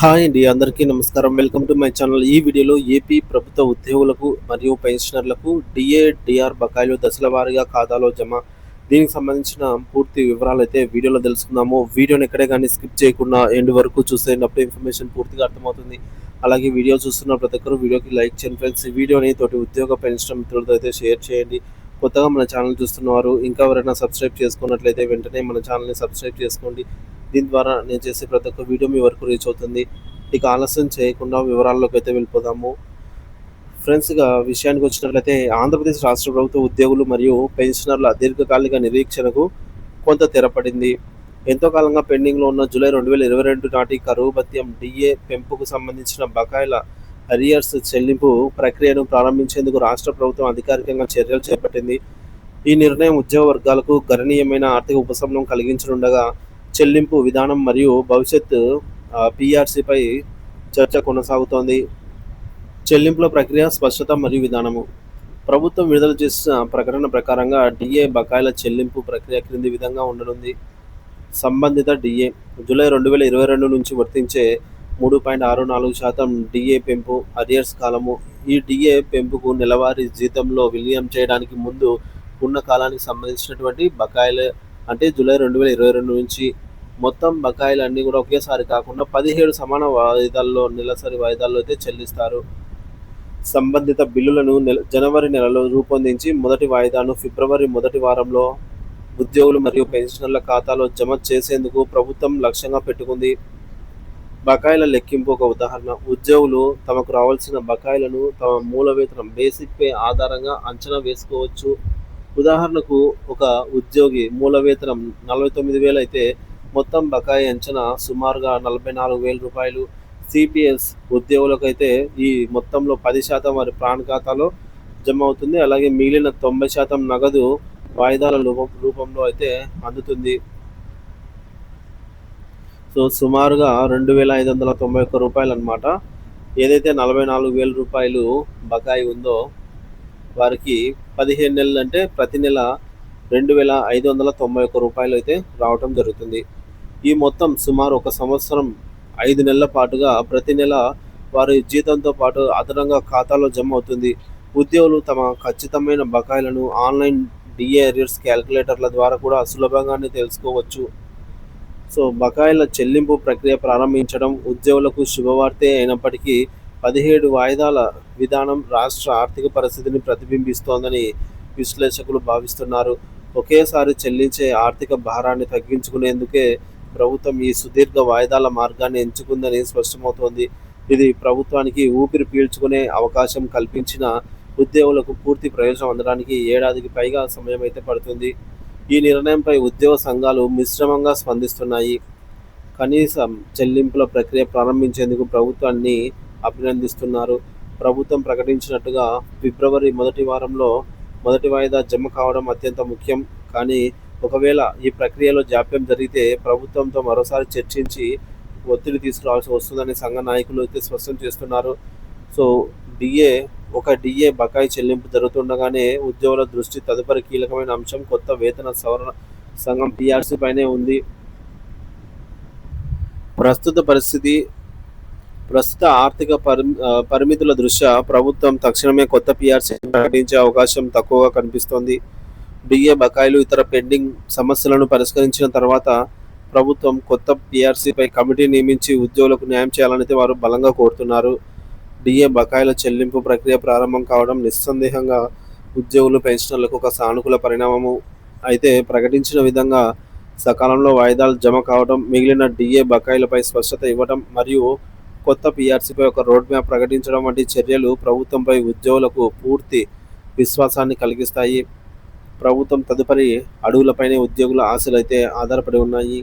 Hi అండి అందరికీ నమస్కారం. Welcome to my channel. ఈ వీడియోలో ఏపీ ప్రభుత్వ ఉద్యోగులకు మరియు పెన్షనర్లకు డిఏ డిఆర్ బకాయిలు దశల వారీగా ఖాతాలో జమ. దీనికి సంబంధించిన పూర్తి వివరాలు అయితే వీడియోలో తెలుసుకుందాము. వీడియోని ఎక్కడే కానీ స్కిప్ చేయకుండా ఎండ్ వరకు చూసేటప్పుడు ఇన్ఫర్మేషన్ పూర్తిగా అర్థమవుతుంది. అలాగే వీడియో చూస్తున్న ప్రతి ఒక్కరు వీడియోకి లైక్ చేయండి ఫ్రెండ్స్. ఈ వీడియోని తోటి ఉద్యోగ పెన్షన్ మిత్రులతో అయితే షేర్ చేయండి. కొత్తగా మన ఛానల్ చూస్తున్నవారు ఇంకా ఎవరైనా సబ్స్క్రైబ్ చేసుకున్నట్లయితే వెంటనే మన ఛానల్ని సబ్స్క్రైబ్ చేసుకోండి. దీని ద్వారా నేను చేసే ప్రతి ఒక్క వీడియో మీ వరకు రీచ్ అవుతుంది. ఇక ఆలస్యం చేయకుండా వివరాల్లోకి అయితే వెళ్ళిపోదాము. ఫ్రెండ్స్గా విషయానికి వచ్చినట్లయితే ఆంధ్రప్రదేశ్ రాష్ట్ర ప్రభుత్వ ఉద్యోగులు మరియు పెన్షనర్ల దీర్ఘకాలిక నిరీక్షణకు కొంత తెరపడింది ఎంతో కాలంగా పెండింగ్లో ఉన్న జూలై రెండు వేల ఇరవై రెండు నాటి కరువు భత్యం డిఏ పెంపుకు సంబంధించిన బకాయిల అరియర్స్ చెల్లింపు ప్రక్రియను ప్రారంభించేందుకు రాష్ట్ర ప్రభుత్వం అధికారికంగా చర్యలు చేపట్టింది. ఈ నిర్ణయం ఉద్యోగ వర్గాలకు గణనీయమైన ఆర్థిక ఉపశమనం కలిగించనుండగా చెల్లింపు విధానం మరియు భవిష్యత్ పిఆర్సీపై చర్చ కొనసాగుతోంది. చెల్లింపుల ప్రక్రియ స్పష్టత మరియు విధానము. ప్రభుత్వం విడుదల చేసిన ప్రకటన ప్రకారంగా డిఏ బకాయిల చెల్లింపు ప్రక్రియ క్రింది విధంగా ఉండనుంది. సంబంధిత డిఏ జూలై రెండు వేల ఇరవై రెండు నుంచి వర్తించే మూడు పాయింట్ ఆరు నాలుగు శాతం డిఏ పెంపు అరియర్స్ కాలము. ఈ డిఏ పెంపుకు నెలవారీ జీతంలో విలీనం చేయడానికి ముందు ఉన్న కాలానికి సంబంధించినటువంటి బకాయిలు అంటే జూలై రెండు వేల ఇరవై రెండు నుంచి మొత్తం బకాయిలు అన్నీ కూడా ఒకేసారి కాకుండా పదిహేడు సమాన వాయిదాల్లో నెలసరి వాయిదాల్లో అయితే చెల్లిస్తారు. సంబంధిత బిల్లులను నెల జనవరి నెలలో రూపొందించి మొదటి వాయిదాను ఫిబ్రవరి మొదటి వారంలో ఉద్యోగులు మరియు పెన్షనర్ల ఖాతాలో జమ చేసేందుకు ప్రభుత్వం లక్ష్యంగా పెట్టుకుంది. బకాయిల లెక్కింపు ఒక ఉదాహరణ. ఉద్యోగులు తమకు రావాల్సిన బకాయిలను తమ మూల వేతనం బేసిక్ పే ఆధారంగా అంచనా వేసుకోవచ్చు. ఉదాహరణకు ఒక ఉద్యోగి మూల వేతనం నలభై తొమ్మిది వేలు అయితే మొత్తం బకాయి అంచనా సుమారుగా నలభై నాలుగు వేల రూపాయలు. సిపిఎస్ ఉద్యోగులకైతే ఈ మొత్తంలో పది శాతం వారి ప్రాణ ఖాతాలో జమ అవుతుంది. అలాగే మిగిలిన తొంభై శాతం నగదు వాయిదాల రూపం రూపంలో అయితే అందుతుంది. సో సుమారుగా రెండు వేల ఐదు వందల తొంభై ఒక్క రూపాయలు అనమాట ఏదైతే నలభై నాలుగు వేల రూపాయలు బకాయి ఉందో వారికి పదిహేను నెలలు అంటే ప్రతి నెల రెండు వేల ఐదు వందల తొంభై ఒక్క రూపాయలు అయితే రావటం జరుగుతుంది. ఈ మొత్తం సుమారు ఒక సంవత్సరం ఐదు నెలల పాటుగా ప్రతి నెల వారి జీతంతో పాటు అదనంగా ఖాతాలో జమ అవుతుంది. ఉద్యోగులు తమ ఖచ్చితమైన బకాయిలను ఆన్లైన్ డిఏరియర్స్ క్యాలిక్యులేటర్ల ద్వారా కూడా సులభంగానే తెలుసుకోవచ్చు. సో బకాయిల చెల్లింపు ప్రక్రియ ప్రారంభించడం ఉద్యోగులకు శుభవార్తే అయినప్పటికీ పదిహేడు వాయిదాల విధానం రాష్ట్ర ఆర్థిక పరిస్థితిని ప్రతిబింబిస్తోందని విశ్లేషకులు భావిస్తున్నారు. ఒకేసారి చెల్లించే ఆర్థిక భారాన్ని తగ్గించుకునేందుకే ప్రభుత్వం ఈ సుదీర్ఘ వాయిదాల మార్గాన్ని ఎంచుకుందని స్పష్టమవుతోంది. ఇది ప్రభుత్వానికి ఊపిరి పీల్చుకునే అవకాశం కల్పించిన ఉద్యోగులకు పూర్తి ప్రయోజనం అందడానికి ఏడాదికి పైగా సమయం అయితే పడుతుంది. ఈ నిర్ణయంపై ఉద్యోగ సంఘాలు మిశ్రమంగా స్పందిస్తున్నాయి. కనీసం చెల్లింపుల ప్రక్రియ ప్రారంభించేందుకు ప్రభుత్వాన్ని అభినందిస్తున్నారు. ప్రభుత్వం ప్రకటించినట్టుగా ఫిబ్రవరి మొదటి వారంలో మొదటి వాయిదా జమ కావడం అత్యంత ముఖ్యం. కానీ ఒకవేళ ఈ ప్రక్రియలో జాప్యం జరిగితే ప్రభుత్వంతో మరోసారి చర్చించి ఒత్తిడి తీసుకురావాల్సి వస్తుందని సంఘ నాయకులు అయితే స్పష్టం చేస్తున్నారు. సో డిఏ ఒక డిఏ బకాయి చెల్లింపు జరుగుతుండగానే ఉద్యోగుల దృష్టి తదుపరి కీలకమైన అంశం కొత్త వేతన సవరణ సంఘం పిఆర్సీ పైనే ఉంది. ప్రస్తుత పరిస్థితి ప్రస్తుత ఆర్థిక పరి పరిమితుల దృష్ట్యా ప్రభుత్వం తక్షణమే కొత్త పిఆర్సీ ప్రకటించే అవకాశం తక్కువగా కనిపిస్తోంది. డిఏ బకాయిలు ఇతర పెండింగ్ సమస్యలను పరిష్కరించిన తర్వాత ప్రభుత్వం కొత్త పిఆర్సీపై కమిటీ నియమించి ఉద్యోగులకు న్యాయం చేయాలని వారు బలంగా కోరుతున్నారు. డిఏ బకాయిల చెల్లింపు ప్రక్రియ ప్రారంభం కావడం నిస్సందేహంగా ఉద్యోగులు పెన్షనర్లకు ఒక సానుకూల పరిణామము. అయితే ప్రకటించిన విధంగా సకాలంలో వాయిదాలు జమ కావడం మిగిలిన డిఏ బకాయిలపై స్పష్టత ఇవ్వడం మరియు కొత్త పిఆర్సీపై ఒక రోడ్ మ్యాప్ ప్రకటించడం వంటి చర్యలు ప్రభుత్వంపై ఉద్యోగులకు పూర్తి విశ్వాసాన్ని కలిగిస్తాయి. ప్రభుత్వం తదుపరి అడుగులపైనే ఉద్యోగుల ఆశలు అయితే ఆధారపడి ఉన్నాయి.